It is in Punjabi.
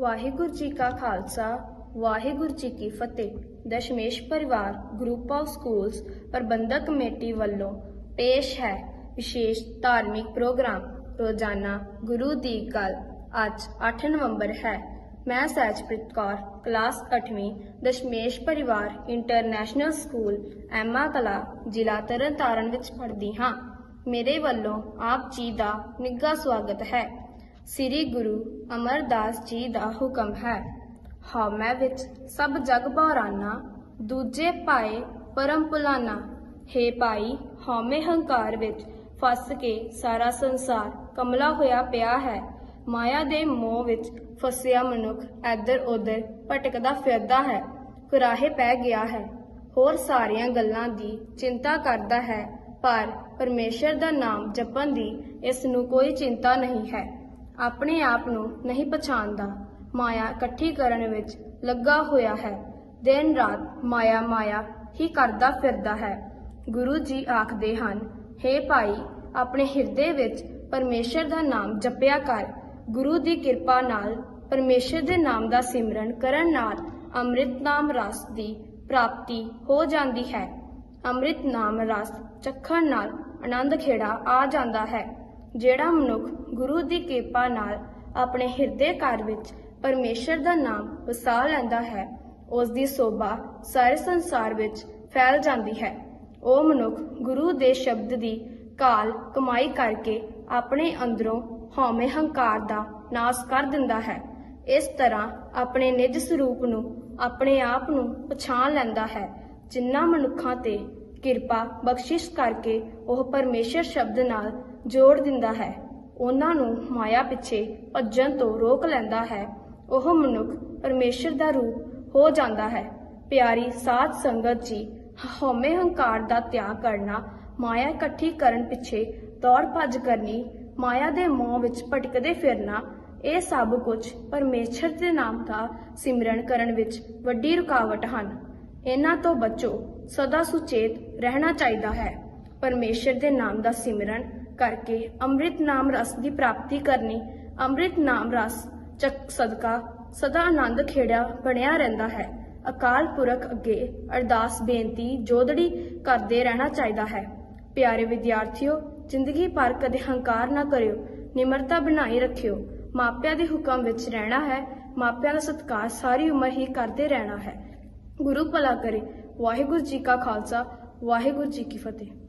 ਵਾਹਿਗੁਰੂ ਜੀ ਕਾ ਖਾਲਸਾ, ਵਾਹਿਗੁਰੂ ਜੀ ਕੀ ਫਤਿਹ। Dashmesh Parivar group of schools Parbandhak committee ਵੱਲੋਂ ਪੇਸ਼ ਹੈ ਵਿਸ਼ੇਸ਼ ਧਾਰਮਿਕ ਪ੍ਰੋਗਰਾਮ। ਰੋਜ਼ਾਨਾ ਗੁਰੂ ਦੀ ਗੱਲ ਅੱਜ 8 ਨਵੰਬਰ ਹੈ। ਮੈਂ ਸਹਿਜਪ੍ਰੀਤ ਕੌਰ, ਕਲਾਸ 8ਵੀਂ Dashmesh Parivar international school Emma ਕਲਾ ਜ਼ਿਲ੍ਹਾ ਤਰਨਤਾਰਨ ਵਿੱਚ ਪੜ੍ਹਦੀ ਹਾਂ। ਮੇਰੇ ਵੱਲੋਂ ਆਪ ਜੀ ਦਾ ਨਿੱਘਾ ਸਵਾਗਤ ਹੈ। ਸ੍ਰੀ ਗੁਰੂ ਅਮਰਦਾਸ ਜੀ ਦਾ ਹੁਕਮ ਹੈ। ਹਉਮੈ ਵਿੱਚ ਸਭ ਜਗ ਬਹਰਾਨਾ, ਦੂਜੇ ਪਾਏ ਪਰਮ ਪੁਲਾਨਾ। ਹੇ ਭਾਈ, ਹਉਮੈ ਹੰਕਾਰ ਵਿੱਚ ਫਸ ਕੇ ਸਾਰਾ ਸੰਸਾਰ ਕਮਲਾ ਹੋਇਆ ਪਿਆ ਹੈ। ਮਾਇਆ ਦੇ ਮੋਹ ਵਿੱਚ ਫਸਿਆ ਮਨੁੱਖ ਇੱਧਰ ਉੱਧਰ ਭਟਕਦਾ ਫਿਰਦਾ ਹੈ। ਕੁਰਾਹੇ ਪੈ ਗਿਆ ਹੈ। ਹੋਰ ਸਾਰੀਆਂ ਗੱਲਾਂ ਦੀ ਚਿੰਤਾ ਕਰਦਾ ਹੈ, ਪਰ ਪਰਮੇਸ਼ਰ ਦਾ ਨਾਮ ਜਪਣ ਦੀ ਇਸ ਨੂੰ ਕੋਈ ਚਿੰਤਾ ਨਹੀਂ ਹੈ। ਆਪਣੇ ਆਪ ਨੂੰ ਨਹੀਂ ਪਛਾਣਦਾ। ਮਾਇਆ ਇਕੱਠੀ ਕਰਨ ਵਿੱਚ ਲੱਗਾ ਹੋਇਆ ਹੈ। ਦਿਨ ਰਾਤ ਮਾਇਆ ਮਾਇਆ ਹੀ ਕਰਦਾ ਫਿਰਦਾ ਹੈ। ਗੁਰੂ ਜੀ ਆਖਦੇ ਹਨ हे ਭਾਈ, ਆਪਣੇ ਹਿਰਦੇ ਵਿੱਚ ਪਰਮੇਸ਼ਰ ਦਾ ਨਾਮ ਜਪਿਆ ਕਰ। ਗੁਰੂ ਦੀ ਕਿਰਪਾ ਨਾਲ ਪਰਮੇਸ਼ਰ ਦੇ ਨਾਮ ਦਾ ਸਿਮਰਨ ਕਰਨ ਨਾਲ ਅੰਮ੍ਰਿਤ ਨਾਮ ਰਸ ਦੀ ਪ੍ਰਾਪਤੀ ਹੋ ਜਾਂਦੀ ਹੈ। ਅੰਮ੍ਰਿਤ ਨਾਮ ਰਸ ਚੱਖਣ ਨਾਲ ਆਨੰਦ ਖੇੜਾ ਆ ਜਾਂਦਾ ਹੈ। ਜਿਹੜਾ ਮਨੁੱਖ ਗੁਰੂ ਦੀ ਕਿਰਪਾ ਨਾਲ ਆਪਣੇ ਹਿਰਦੇ ਘਰ ਵਿੱਚ ਪਰਮੇਸ਼ਰ ਦਾ ਨਾਮ ਵਸਾ ਲੈਂਦਾ ਹੈ, ਉਸ ਦੀ ਸੋਭਾ ਸਾਰੇ ਸੰਸਾਰ ਵਿੱਚ ਫੈਲ ਜਾਂਦੀ ਹੈ। ਉਹ ਮਨੁੱਖ ਗੁਰੂ ਦੇ ਸ਼ਬਦ ਦੀ ਕਾਲ ਕਮਾਈ ਕਰਕੇ ਆਪਣੇ ਅੰਦਰੋਂ ਹਉਮੈ ਹੰਕਾਰ ਦਾ ਨਾਸ ਕਰ ਦਿੰਦਾ ਹੈ। ਇਸ ਤਰ੍ਹਾਂ ਆਪਣੇ ਨਿਜ ਸਰੂਪ ਨੂੰ ਆਪਣੇ ਆਪ ਨੂੰ ਪਛਾਣ ਲੈਂਦਾ ਹੈ ਜਿਨ੍ਹਾਂ ਮਨੁੱਖਾਂ ਤੇ ਕਿਰਪਾ ਬਖਸ਼ਿਸ਼ ਕਰਕੇ ਉਹ ਪਰਮੇਸ਼ਰ ਸ਼ਬਦ ਨਾਲ ਜੋੜ ਦਿੰਦਾ ਹੈ। ਉਹਨਾਂ ਨੂੰ ਮਾਇਆ ਪਿੱਛੇ ਭੱਜਣ ਤੋਂ ਰੋਕ ਲੈਂਦਾ ਹੈ। ਉਹ ਮਨੁੱਖ ਪਰਮੇਸ਼ਰ ਦਾ ਰੂਪ ਹੋ ਜਾਂਦਾ ਹੈ। ਪਿਆਰੀ ਸਾਧ ਸੰਗਤ ਜੀ, ਹਉਮੈ ਹੰਕਾਰ ਦਾ ਤਿਆਗ ਕਰਨਾ, ਮਾਇਆ ਇਕੱਠੀ ਕਰਨ ਪਿੱਛੇ ਦੌੜ ਭੱਜ ਕਰਨੀ, ਮਾਇਆ ਦੇ ਮੋਹ ਵਿੱਚ ਭਟਕਦੇ ਫਿਰਨਾ, ਇਹ ਸਭ ਕੁਝ ਪਰਮੇਸ਼ਰ ਦੇ ਨਾਮ ਦਾ ਸਿਮਰਨ ਕਰਨ ਵਿੱਚ ਵੱਡੀ ਰੁਕਾਵਟ ਹਨ। ਇਹਨਾਂ ਤੋਂ ਬਚੋ, ਸਦਾ ਸੁਚੇਤ ਰਹਿਣਾ ਚਾਹੀਦਾ ਹੈ। ਪਰਮੇਸ਼ਰ ਦੇ ਨਾਮ ਦਾ ਸਿਮਰਨ ਕਰਕੇ ਅੰਮ੍ਰਿਤ ਨਾਮ ਰਸ ਦੀ ਪ੍ਰਾਪਤੀ ਕਰਨੀ, ਅੰਮ੍ਰਿਤ ਨਾਮ ਰਸ ਚੱਕ ਸਦਕਾ ਸਦਾ ਆਨੰਦ ਖੇੜਿਆ ਬਣਿਆ ਰਹਿੰਦਾ ਹੈ। ਅਕਾਲ ਪੁਰਖ ਅੱਗੇ ਅਰਦਾਸ, ਬੇਨਤੀ ਜੋਦੜੀ ਕਰਦੇ ਰਹਿਣਾ ਚਾਹੀਦਾ ਹੈ। ਪਿਆਰੇ ਵਿਦਿਆਰਥੀਓ, ਜ਼ਿੰਦਗੀ ਭਰ ਕਦੇ ਹੰਕਾਰ ਨਾ ਕਰਿਓ, ਨਿਮਰਤਾ ਬਣਾਈ ਰੱਖਿਓ। ਮਾਪਿਆਂ ਦੇ ਹੁਕਮ ਵਿੱਚ ਰਹਿਣਾ ਹੈ, ਮਾਪਿਆਂ ਦਾ ਸਤਿਕਾਰ ਸਾਰੀ ਉਮਰ ਹੀ ਕਰਦੇ ਰਹਿਣਾ ਹੈ। ਗੁਰੂ ਭਲਾ ਕਰੇ। ਵਾਹਿਗੁਰੂ ਜੀ ਕਾ ਖਾਲਸਾ, ਵਾਹਿਗੁਰੂ ਜੀ ਕੀ ਫਤਿਹ।